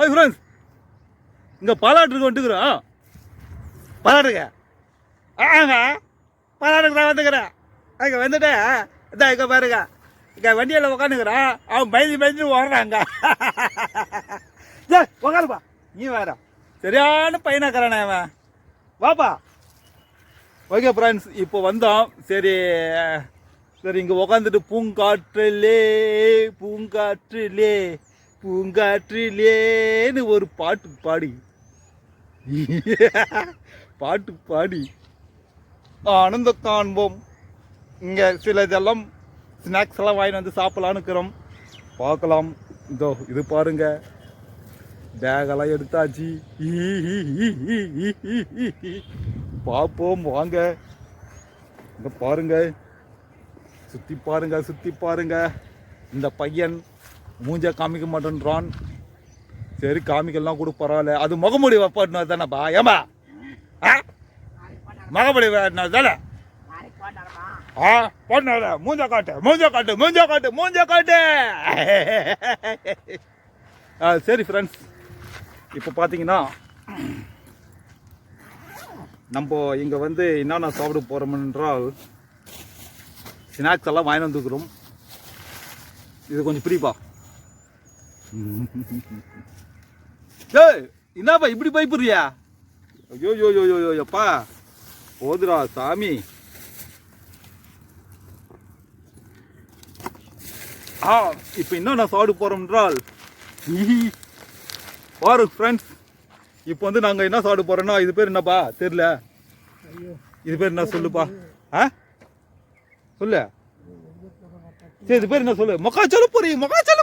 Hi friends இங்கே பாலாட்டுக்கு வந்துக்கிறோம் பாலாட்டுங்க ஆங்க பாலாட்டுக்கு தான் வந்துக்கிறேன் அங்கே வந்துட்டேன் இதான் இங்கே பாருங்க. இங்கே வண்டியில் உட்காந்துக்கிறேன் அவன் பயந்து பயந்து ஓடுறாங்க. ஏய் உட்காருப்பா நீ வேற. சரியான பையனாக்கிறானே அவன். வாப்பா. ஓகே ஃப்ரெண்ட்ஸ் இப்போ வந்தோம் சரி சரி இங்கே உக்காந்துட்டு பூங்காற்றிலே பூங்காற்றிலே. பூங்காற்றிலேன்னு ஒரு பாட்டு பாடி. பாட்டு பாடி. ஆனந்த காண்போம். இங்கே சில இதெல்லாம் ஸ்நாக்ஸ் எல்லாம் வாங்கிட்டு வந்து சாப்பிடலான்னு இருக்கிறோம். பார்க்கலாம். இதோ இது பாருங்க. பேகெல்லாம் எடுத்தாச்சு. பார்ப்போம் வாங்க. இங்க பாருங்க. சுற்றி பாருங்க சுற்றி பாருங்க. இந்த பையன் மூஞ்சா காமிக்க மாட்டேன்றான். சரி காமிக்கலாம் கூட பரவாயில்ல. அது முகமுடி வைப்பாட்டினா தானேப்பா ஏமா ஆ? முகமுடி தானே? ஆ பண்ணாத மூஞ்ச காட்டு மூஞ்ச காட்டு மூஞ்ச காட்டு மூஞ்ச காட்டு. ஆ சரி ஃப்ரெண்ட்ஸ் இப்போ பார்த்தீங்கன்னா நம்ம இங்கே வந்து என்னென்ன சாப்பிட போகிறோம் என்றால் ஸ்நாக்ஸ் எல்லாம் வாங்கி வந்துக்கிறோம் இது கொஞ்சம் பிரிப்பா ஏய் என்னப்பா இப்படி பயப்படுறியா? ஐயோ யோ யோ யோ எப்பா போதுடா சாமி. ஆ இப்போ என்னென்ன சாப்பிட போகிறோம் என்றால்? பாரு ஃப்ரெண்ட்ஸ் இப்போ வந்து நாங்கள் என்ன சாப்பிட போகிறோன்னா இது பேர் என்னப்பா? தெரியல. இது பேர் என்ன சொல்லுப்பா? ஆ? சொல்லு. சரி இது பேர் என்ன சொல்லு? மொக்கா சொல்ல போறி மொக்கா சொல்ல.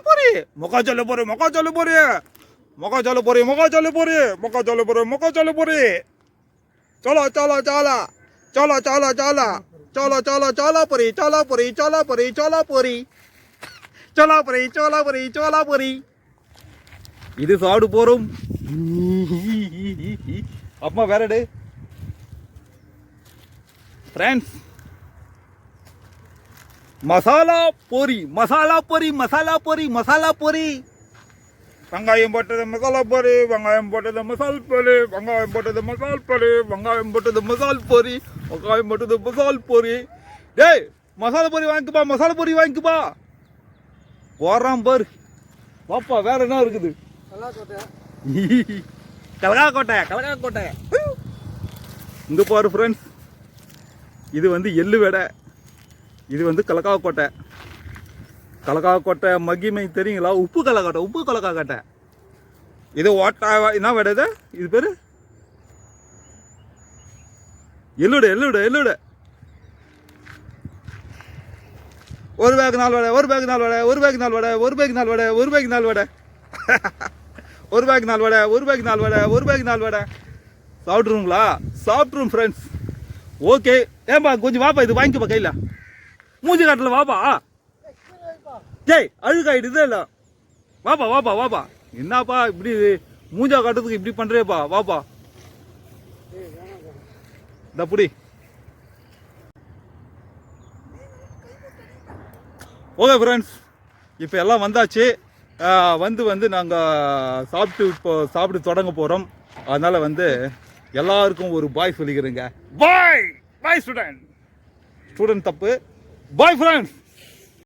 মকা জলে পড়ে মকা জলে পড়ে। মকা জলে পড়ে মকা জলে পড়ে মকা জলে পড়ে মকা জলে পড়ে। চলো চলো চলো চলো চলো চলো চলো চলো চলো পরি চলো পরি চলো পরি চলো পরি চলো পরি চলো পরি চলো পরি இது சாப்பிட்டு போறோம் அம்மா வேற டே ஃப்ரெண்ட்ஸ் மசாலா பொரி மசாலா பொரி மசாலா பொரி மசாலா பொரி. வெங்காயம் போட்டது மசாலா பொரி வெங்காயம் போட்டது மசால் பொரி வெங்காயம் போட்டது மசால் பொரி வெங்காயம் போட்டது மசால் பொரி வெங்காயம் போட்டது மசால் பொரி. டேய் மசாலா பொரி வாங்கிக்குப்பா மசாலா பொரி வாங்கிக்குப்பா. போடுறான் பாரு. வாப்பா வேற என்ன இருக்குது? கலகா கோட்டை கலகா கோட்டை. இங்க பாரு ஃப்ரெண்ட்ஸ் இது வந்து எள்ளு வடை. இது வந்து கலக்கா கோட்டை. கலக்கா கோட்டை மகிமை தெரியுங்களா? உப்பு கலக்காட்டை உப்பு கலக்கா கோட்டை. இது ஓட்டா என்ன வடை இது? பேர்? பேரு எள்ளுட எள்ளுட ஒரு பேக் நாள் வடை ஒரு பேக் நாள் வடை ஒரு பேக் நாள் வடை ஒரு பேக் நாள் வடை ஒரு பேக் நாள் வடை. ஒரு பேக் நாள் வடை ஒரு பேக் நாள் வடை ஒரு பேக் நாள் வடை. சாப்பிட்ருங்களா சாப்பிட்ருவோம் ஃப்ரெண்ட்ஸ் ஓகே ஏன்பா கொஞ்சம் வாப்பா இது வாங்கிக்கப்பா கையில். மூஞ்சி காட்டில் வாப்பா. டேய் அழுக்காயிடுதே இல்லை வாப்பா வாப்பா வாப்பா. என்னப்பா இப்படி மூஞ்சா காட்டுறதுக்கு இப்படி பண்ணுறேப்பா வாப்பா. இந்த புடி. ஓகே ஃப்ரெண்ட்ஸ் இப்போ எல்லாம் வந்தாச்சு. வந்து வந்து நாங்கள் சாப்பிட்டு இப்போ சாப்பிட்டு தொடங்க போகிறோம் அதனால் வந்து எல்லாருக்கும் ஒரு பாய் சொல்லிக்கிறேங்க. பாய் பாய் ஸ்டூடெண்ட் ஸ்டூடெண்ட் தப்பு. Bye friends.